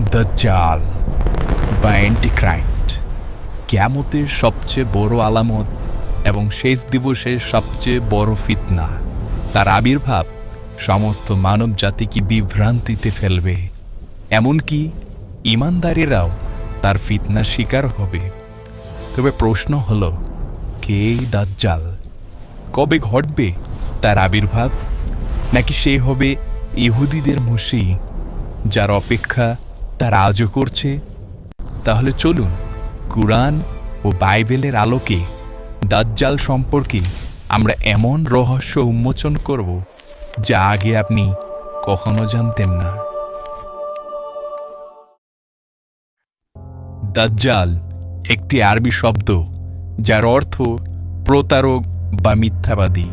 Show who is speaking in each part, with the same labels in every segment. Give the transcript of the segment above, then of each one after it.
Speaker 1: দাজ্জাল বা অ্যান্টিক্রাইস্ট। ক্যামতের সবচেয়ে বড় আলামত এবং শেষ দিবসের সবচেয়ে বড় ফিতনা। তার আবির্ভাব সমস্ত মানব জাতিকে বিভ্রান্তিতে ফেলবে। এমনকি ইমানদারেরাও তার ফিতনার শিকার হবে। তবে প্রশ্ন হল, কে দাজ্জাল? কবে ঘটবে তার আবির্ভাব? নাকি সে হবে ইহুদিদের মুশি যার অপেক্ষা তার আজও করছে। তাহলে চলুন, কুরআন ও বাইবেলের আলোকে দাজ্জাল সম্পর্কে আমরা এমন রহস্য উন্মোচন করব যা আগে আপনি কখনো জানতেন না। দাজ্জাল একটি আরবি শব্দ যার অর্থ প্রতারক বা মিথ্যাবাদী।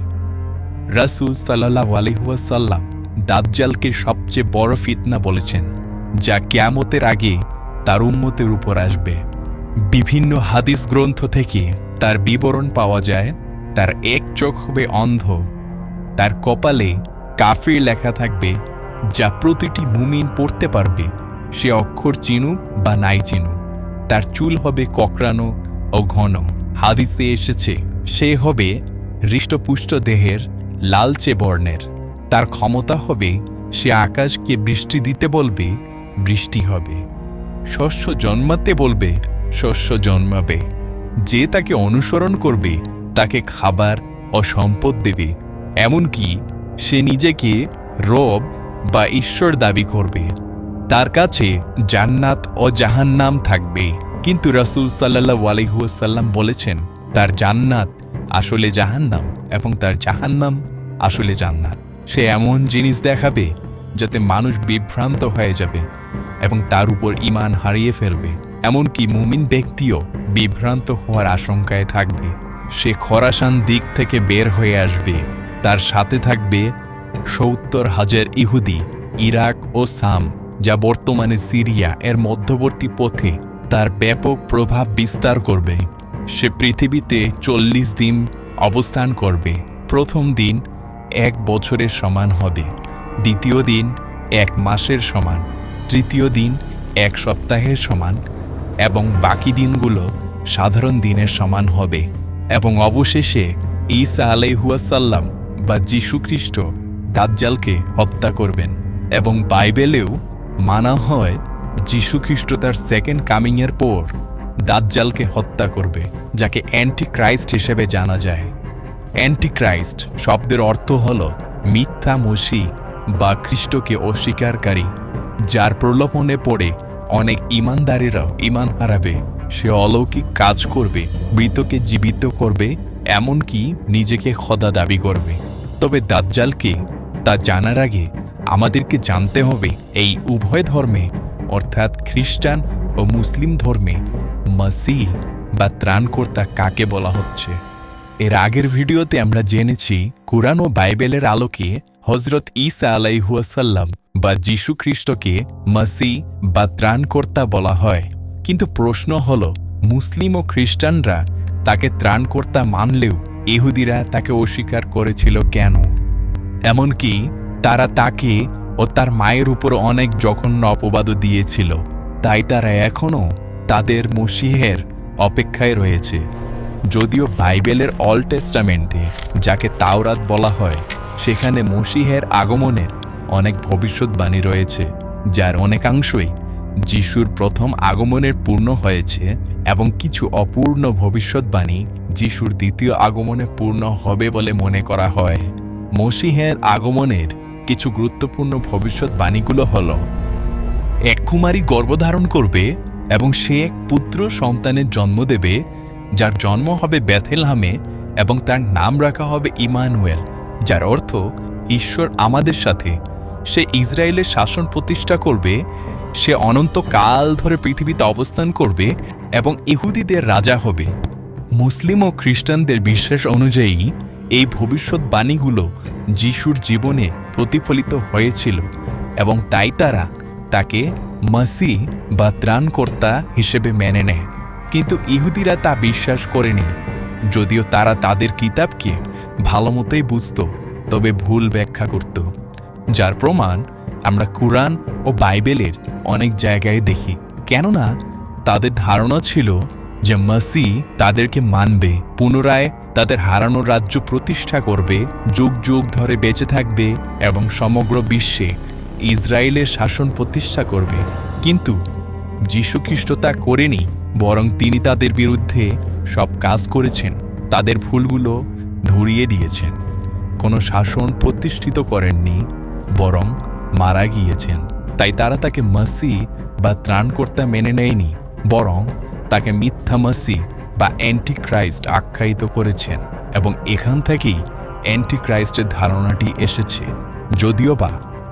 Speaker 1: রাসুল সাল্লাহ আলহুয়াসাল্লাম দাজ্জালকে সবচেয়ে বড় ফিতনা বলেছেন। যা ক্যামতের আগে তার উম্মতের উপর আসবে। বিভিন্ন হাদিস গ্রন্থ থেকে তার বিবরণ পাওয়া যায়, তার এক চোখ হবে অন্ধ, তার কপালে কাফির লেখা থাকবে, যা প্রতিটি মুমিন পড়তে পারবে, সে অক্ষর চিনুক বা নাই চিনুক, তার চুল হবে ককরানো ও ঘন। হাদিসে এসেছে, সে হবে হৃষ্টপুষ্ট দেহের লালচে বর্ণের, তার ক্ষমতা হবে সে আকাশকে বৃষ্টি দিতে বলবে বৃষ্টি হবে। শস্য জন্মাতে বলবে, শস্য জন্মাবে। যে তাকে অনুসরণ করবে, তাকে খাবার ও সম্পদ দেবে। এমনকি সে নিজেকে রব বা ঈশ্বর দাবি করবে। তার কাছে জান্নাত ও জাহান্নাম থাকবে। কিন্তু রাসূল সাল্লাহ আলহিহাসাল্লাম বলেছেন, তার জান্নাত আসলে জাহান্নাম এবং তার জাহান্নাম আসলে জান্নাত। সে এমন জিনিস দেখাবে যাতে মানুষ বিভ্রান্ত হয়ে যাবে। এবং তার উপর ইমান হারিয়ে ফেলবে। এমনকি মুমিন ব্যক্তিও বিভ্রান্ত হওয়ার আশঙ্কায় থাকবে। সে খরাসান দিক থেকে বের হয়ে আসবে। তার সাথে থাকবে সত্তর হাজার ইহুদি, ইরাক ও সাম, যা বর্তমানে সিরিয়া এর মধ্যবর্তী পথে তার ব্যাপক প্রভাব বিস্তার করবে। সে পৃথিবীতে চল্লিশ দিন অবস্থান করবে। প্রথম দিন এক বছরের সমান হবে। দ্বিতীয় দিন এক মাসের সমান। তৃতীয় দিন এক সপ্তাহের সমান এবং বাকি দিনগুলো সাধারণ দিনের সমান হবে এবং অবশেষে ঈসা আলাইহুয়াসাল্লাম বা যীশুখ্রিস্ট দাজ্জালকে হত্যা করবেন এবং বাইবেলেও মানা হয় যীশুখ্রিস্ট তার সেকেন্ড কামিংয়ের পর দাজ্জালকে হত্যা করবে, যাকে অ্যান্টি ক্রাইস্ট হিসেবে জানা যায়। অ্যান্টি ক্রাইস্ট শব্দের অর্থ হল মিথ্যা, মসি বা খ্রিস্টকে অস্বীকারী। যার প্রলোভনে পড়ে অনেক ইমানদারেরাও ইমান হারাবে। সে অলৌকিক কাজ করবে, মৃতকে জীবিত করবে, এমনকি নিজেকে খোদা দাবি করবে। তবে দাজ্জালকে তা জানার আগে আমাদেরকে জানতে হবে, এই উভয় ধর্মে, অর্থাৎ খ্রিস্টান ও মুসলিম ধর্মে, মাসিহ বা ত্রাণকর্তা কাকে বলা হচ্ছে? এর আগের ভিডিওতে আমরা জেনেছি, কুরআন ও বাইবেলের আলোকে হজরত ঈসা আলাইহুয়াসাল্লাম বা যীশু খ্রিস্টকে মাসি বা ত্রাণকর্তা বলা হয়। কিন্তু প্রশ্ন হল, মুসলিম ও খ্রিস্টানরা তাকে ত্রাণকর্তা মানলেও ইহুদিরা তাকে অস্বীকার করেছিল কেন? এমনকি তারা তাকে ও তার মায়ের উপর অনেক জঘন্য অপবাদও দিয়েছিল। তাই তারা এখনও তাদের মসিহের অপেক্ষায় রয়েছে। যদিও বাইবেলের অল টেস্টামেন্টে, যাকে তাওরাত বলা হয় সেখানে মসিহের আগমনের অনেক ভবিষ্যৎবাণী রয়েছে, যার অনেকাংশই যিশুর প্রথম আগমনের পূর্ণ হয়েছে এবং কিছু অপূর্ণ ভবিষ্যৎবাণী যিশুর দ্বিতীয় আগমনে পূর্ণ হবে বলে মনে করা হয়। মসিহের আগমনের কিছু গুরুত্বপূর্ণ ভবিষ্যৎবাণীগুলো হল, এক কুমারী গর্ভধারণ করবে এবং সে এক পুত্র সন্তানের জন্ম দেবে, যার জন্ম হবে ব্যাথেলহামে এবং তার নাম রাখা হবে ইমানুয়েল। যার অর্থ, ঈশ্বর আমাদের সাথে। সে ইসরায়েলের শাসন প্রতিষ্ঠা করবে, সে অনন্তকাল ধরে পৃথিবীতে অবস্থান করবে এবং ইহুদিদের রাজা হবে। মুসলিম ও খ্রিস্টানদের বিশ্বাস অনুযায়ী, এই ভবিষ্যৎবাণীগুলো যিশুর জীবনে প্রতিফলিত হয়েছিল এবং তাই তারা তাকে মাসি বা ত্রাণকর্তা হিসেবে মেনে নেয়। কিন্তু ইহুদিরা তা বিশ্বাস করেনি। যদিও তারা তাদের কিতাবকে ভালো মতোই বুঝত, তবে ভুল ব্যাখ্যা করত, যার প্রমাণ আমরা কুরআন ও বাইবেলের অনেক জায়গায় দেখি। কেননা তাদের ধারণা ছিল যে মাসি তাদেরকে মানবে, পুনরায় তাদের হারানো রাজ্য প্রতিষ্ঠা করবে, যুগ যুগ ধরে বেঁচে থাকবে এবং সমগ্র বিশ্বে ইসরায়েলের শাসন প্রতিষ্ঠা করবে। কিন্তু যীশুখ্রিস্ট তা করেনি। বরং তিনি তাদের বিরুদ্ধে সব কাজ করেছেন, তাদের ভুলগুলো ধরিয়ে দিয়েছেন। কোনো শাসন প্রতিষ্ঠিত করেননি, বরং মারা গিয়েছেন। তাই তারা তাকে মাসি বা ত্রাণকর্তা মেনে নেয়নি, বরং তাকে মিথ্যা মাসি বা অ্যান্টি ক্রাইস্ট আখ্যায়িত করেছেন এবং এখান থেকেই অ্যান্টি ক্রাইস্টের ধারণাটি এসেছে। যদিও বা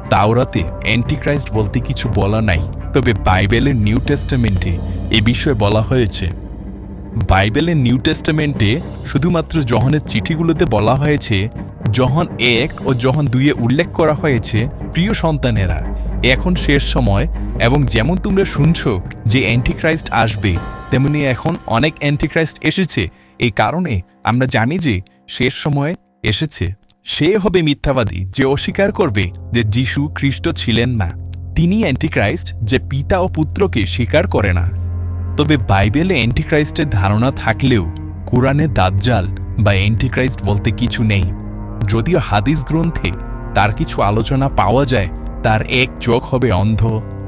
Speaker 1: তাওরাতে অ্যান্টিক্রাইস্ট বলতে কিছু বলা নাই তবে বাইবেলের নিউ টেস্টামেন্টে এ বিষয়ে বলা হয়েছে। বাইবেলের নিউ টেস্টামেন্টে শুধুমাত্র জহনের চিঠিগুলোতে বলা হয়েছে, জহন এক ও জহন দুইয়ে উল্লেখ করা হয়েছে, প্রিয় সন্তানেরা এখন শেষ সময় এবং যেমন তোমরা শুনছো যে অ্যান্টিক্রাইস্ট আসবে, তেমনি এখন অনেক অ্যান্টিক্রাইস্ট এসেছে। এই কারণে আমরা জানি যে শেষ সময় এসেছে। সে হবে মিথ্যাবাদী, যে অস্বীকার করবে যে যিশু খ্রিস্ট ছিলেন না। তিনি অ্যান্টিক্রাইস্ট যে পিতা ও পুত্রকে স্বীকার করে না। তবে বাইবেলে অ্যান্টিক্রাইস্টের ধারণা থাকলেও কোরআনে দাজ্জাল বা অ্যান্টিক্রাইস্ট বলতে কিছু নেই। যদিও হাদিস গ্রন্থে তার কিছু আলোচনা পাওয়া যায়, তার এক চোখ হবে অন্ধ,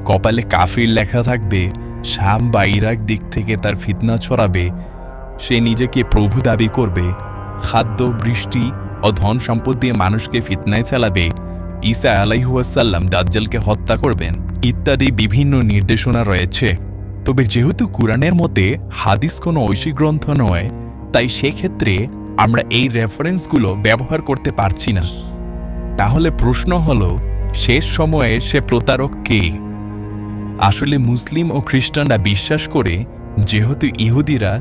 Speaker 1: কপালে কাফির লেখা থাকবে শাম বা ইরাক দিক থেকে তার ফিতনা ছড়াবে, সে নিজেকে প্রভু দাবি করবে, খাদ্য, বৃষ্টি ও ধন সম্পদ দিয়ে মানুষকে ফিতনায় ফেলাবে ঈসা আলাইহুয়াসাল্লাম দাজ্জালকে হত্যা করবেন ইত্যাদি বিভিন্ন নির্দেশনা রয়েছে। তবে যেহেতু কোরআনের মতে হাদিস কোনো ঐশী গ্রন্থ নয়, তাই সেক্ষেত্রে আমরা এই রেফারেন্সগুলো ব্যবহার করতে পারছি না। তাহলে প্রশ্ন হল, শেষ সময়ে সে প্রতারক কে? আসলে মুসলিম ও খ্রিস্টানরা বিশ্বাস করে যেহেতু ইহুদিরা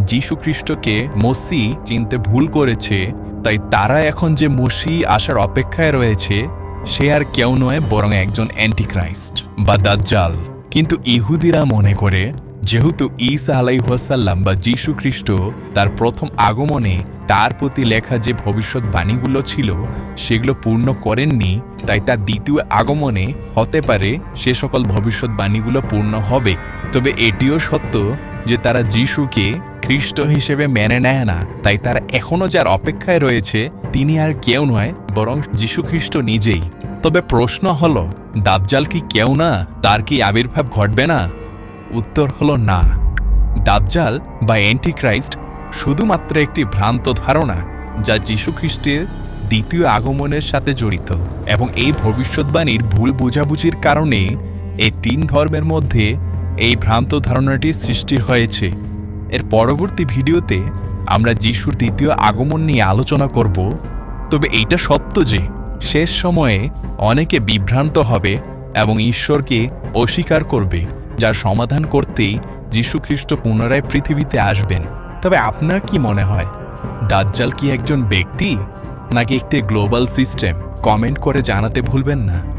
Speaker 1: যীশু খ্রিস্টকে মসি চিনতে ভুল করেছে, তাই তারা এখন যে মসি আসার অপেক্ষায় রয়েছে সে আর কেউ নয়, বরং একজন অ্যান্টিক্রাইস্ট বা দাজ্জাল। কিন্তু ইহুদিরা মনে করে, যেহেতু ঈসা আলাইহাসাল্লাম বা যীশু খ্রিস্ট তার প্রথম আগমনে তার প্রতি লেখা যে ভবিষ্যৎবাণীগুলো ছিল, সেগুলো পূর্ণ করেননি, তাই তার দ্বিতীয় আগমনে হতে পারে সে সকল ভবিষ্যৎবাণীগুলো পূর্ণ হবে। তবে এটিও সত্য যে তারা যিশুকে খ্রিস্ট হিসেবে মেনে নেয় না, তাই তারা এখনও যার অপেক্ষায় রয়েছে, তিনি আর কেউ নয়, বরং যীশু খ্রিস্ট নিজেই। তবে প্রশ্ন হল, দাজ্জাল কি কেউ না? তার কি আবির্ভাব ঘটবে না? উত্তর হল না। দাজ্জাল বা অ্যান্টিক্রাইস্ট শুধুমাত্র একটি ভ্রান্ত ধারণা, যা যীশুখ্রিস্টের দ্বিতীয় আগমনের সাথে জড়িত, এবং এই ভবিষ্যৎবাণীর ভুল বোঝাবুঝির কারণে এই তিন ধর্মের মধ্যে এই ভ্রান্ত ধারণাটি সৃষ্টি হয়েছে। এর পরবর্তী ভিডিওতে আমরা যিশুর দ্বিতীয় আগমন নিয়ে আলোচনা করব। তবে এইটা সত্য যে শেষ সময়ে অনেকে বিভ্রান্ত হবে এবং ঈশ্বরকে অস্বীকার করবে, যার সমাধান করতেই যীশুখ্রিস্ট পুনরায় পৃথিবীতে আসবেন। তবে আপনার কি মনে হয়, দাজ্জাল কি একজন ব্যক্তি, নাকি একটি গ্লোবাল সিস্টেম? কমেন্ট করে জানাতে ভুলবেন না।